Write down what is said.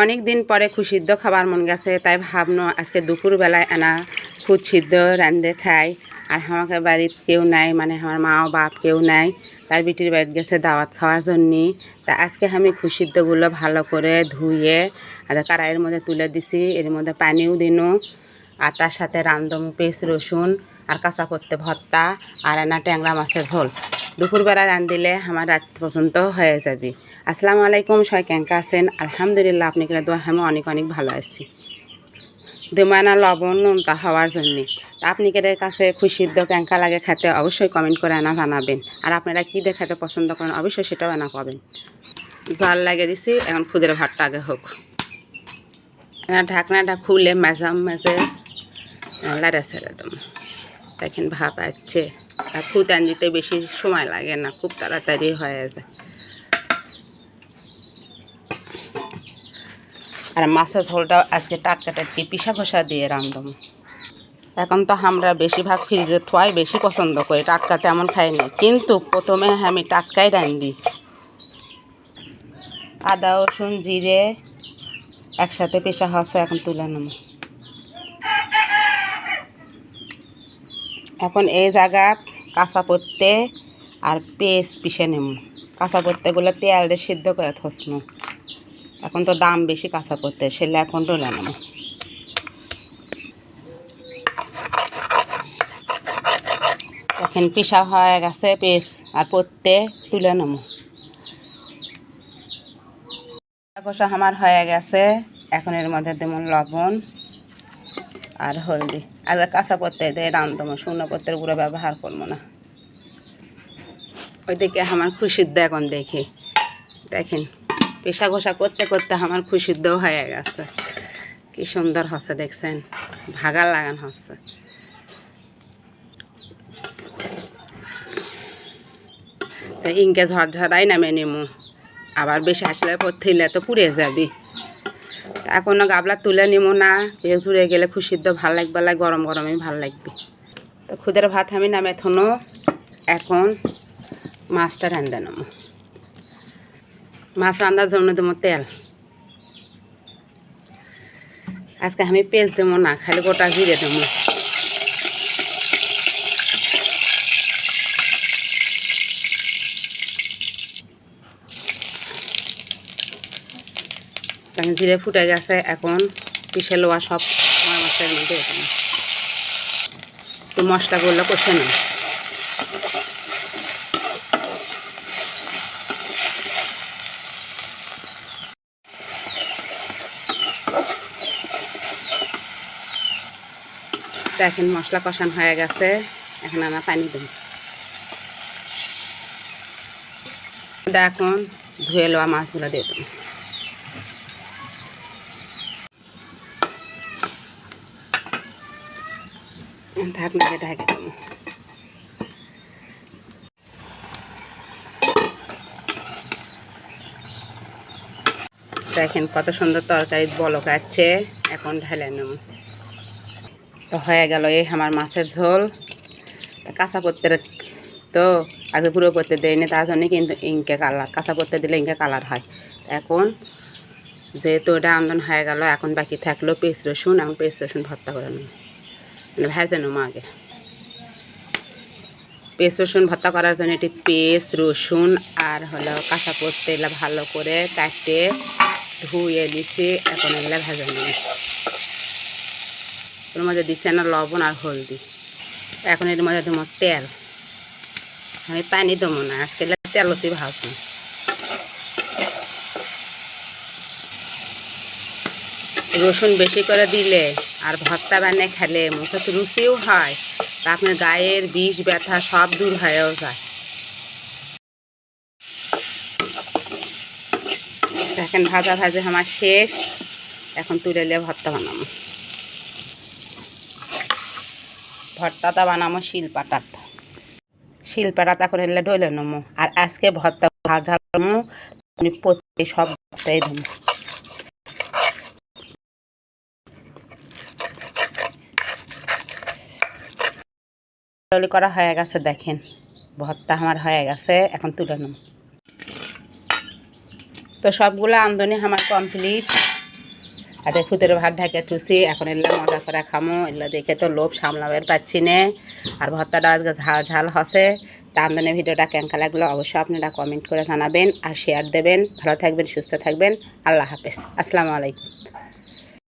অনেক দিন পরে খুশিদ্ধ খাবার মন গেছে, তাই ভাবনো আজকে দুপুরবেলায় আনা খুদ সিদ্ধ রান্ধে খাই। আর আমাকে বাড়ির কেউ নাই মানে আমার মা ও বাপ কেউ নাই, তার বিটির বাড়িতে গেছে দাওয়াত খাওয়ার জন্যে। তা আজকে আমি খুশিদ্দগুলো ভালো করে ধুয়ে, আর কড়াইয়ের মধ্যে তুলে দিছি, এর মধ্যে পানিও দিনু, আর তার সাথে রান্ধম পেস্ট রসুন, আর কাঁচা করতে ভর্তা, আর এনা ট্যাংরা মাছের ঝোল। দুপুরবেলা রান্ধিলে আমার রাত পর্যন্ত হয়ে যাবে। আসসালামু আলাইকুম, সবাই ক্যাঙ্কা আছেন? আলহামদুলিল্লাহ, আপনি কিনা দোয়া আমি অনেক অনেক ভালো আছি। দুমানা লবণ নোনতা হওয়ার জন্যে। তা আপনি কেটে কাছে খুশিদ্দ ক্যাঙ্কা লাগে খেতে অবশ্যই কমেন্ট করে আনা জানাবেন। আর আপনারা কী দিয়ে খেতে পছন্দ করেন, অবশ্যই সেটাও আনা পাবেন। জাল লাগিয়ে দিছি, এখন খুদের ভাতটা আগে হোক। ঢাকনাটা খুলে মেজাম মেজে লাড়া ছেড়ে দেখেন ভাব আছে আর ফুটান দিতে বেশি সময় লাগে না, খুব তাড়াতাড়ি হয়ে যায়। আর মাছের ঝোলটা আজকে টাটকা টাটকি পিসা খোসা দিয়ে রান্ধম এখন তো আমরা বেশিরভাগ ফ্রিজে থোয়াই বেশি পছন্দ করি, টাটকা তেমন খাই না। কিন্তু প্রথমে আমি টাটকাই রান্ধি আদা, রসুন, জিরে একসাথে পেশা হচ্ছে এখন তুলে নেব। এখন এই জায়গা কাঁচা পত্তে আর পেস্ট পিষে নেব। কাঁচা পত্তেগুলো তেল দিয়ে সিদ্ধ করে থসনো এখন তো দাম বেশি কাঁচা করতে, সেলে এখন তুলে নেব এখন পিসা হয়ে গেছে পেস, আর পত্তে তুলে নেব। কষা আমার হয়ে গেছে, এখন এর মধ্যে তেমন লবণ আর হলদি। আর কাঁচা পত্তে দিয়ে রান্ধবো শুকনো পত্তের গুঁড়ো ব্যবহার করব না। ওইদিকে আমার খুশির এখন দেখি। দেখেন পেশা ঘষা করতে করতে আমার খুশিদ্দ হয়ে গেছে। কি সুন্দর হচ্ছে দেখছেন ভাগার লাগান হচ্ছে। তো ইনকে ঝরঝরাই নামে নেমু, আবার বেশি আসলে পথিলে তো পুড়ে যাবি। তা এখনও গাবলা তুলে নিব না, পেঁয়াজ জুড়ে গেলে খুশিদ্দ ভালো লাগবে লাগে গরম গরমই ভালো লাগবে। তো খুদের ভাত আমি নামে থনো, এখন মাছটা রান্ধে নেব মাছ রান্নার জন্য দেবো তেল। আজকে আমি পেঁয়াজ দেবো না, খালি গোটা জিরে দেবো। জিরে ফুটে গেছে, এখন পিসে লোয়া সব মাছের মধ্যে মশলাগুলো কষে নেব। দেখেন মশলা কষান হয়ে গেছে। এখন আমরা পানি দেব। দেখুন, ধুয়ে লোয়া মাছগুলো দিয়ে দেবো। ঢাকনাকে ঢাকে দেবো। দেখেন কত সুন্দর তরকারি বলক আছে এখন ঢেলে নেব। তো হয়ে গেল এই আমার মাছের ঝোল। কাঁচা পত্তের তো আগে পুরো পত্তে দেয়নি, তার জন্যে কিন্তু ইঙ্কে কালার, কাঁচা পত্তে দিলে ইঙ্কে কালার হয়। এখন যেহেতু ওটা আমদান হয়ে গেল, এখন বাকি থাকল পেস্ট রসুন, এখন পেস্ট রসুন ভর্তা করে নেব। মানে ভেজে নেব আগে। পেস্ট রসুন ভর্তা করার জন্য এটি পেস্ট রসুন আর হলো কাঁচা এগুলো ভালো করে কাটে। ধুয়ে দিছি, এখন এগুলো ভেজে নেব। ওর মধ্যে দিচ্ছে না লবণ আর হলদি। এখন এর মধ্যে দেবো তেল। আমি পানি দেবো না, আজকে তেলতি ভাজবো। রসুন বেশি করে দিলে আর ভর্তা বানিয়ে খেলে মুখে তো রুচিও হয় আপনার গায়ের বিষ, ব্যথা সব দূর হয়েও যায়। দেখেন ভাজা ভাজা আমার শেষ। এখন তুলে নিয়ে ভর্তা বানাবো। ভর্তাটা বানাবো শিলপাটাত শিলপাটাতা করে নিলে ডলে নেব। আর আজকে ভর্তা ভাজা প্রত্যেক সব ভর্তাই দেবো। করা হয়ে গেছে, দেখেন। ভর্তা আমার হয়ে গেছে, এখন তুলে নেব। তো সবগুলো আমদনি আমার কমপ্লিট আর ফুতের ভাত ঢাকে থুসি, এখন এগুলো মজা করে খামো। এগুলো দেখে তো লোভ সামলাবার পাচ্ছি না। আর ভর্তাটা আজকে ঝাল ঝাল হসে। তা তান্দনে ভিডিওটা কেঙ্কা লাগল অবশ্যই আপনারা কমেন্ট করে জানাবেন আর শেয়ার দেবেন। ভালো থাকবেন, সুস্থ থাকবেন। আল্লাহ হাফেজ। আসসালামু আলাইকুম।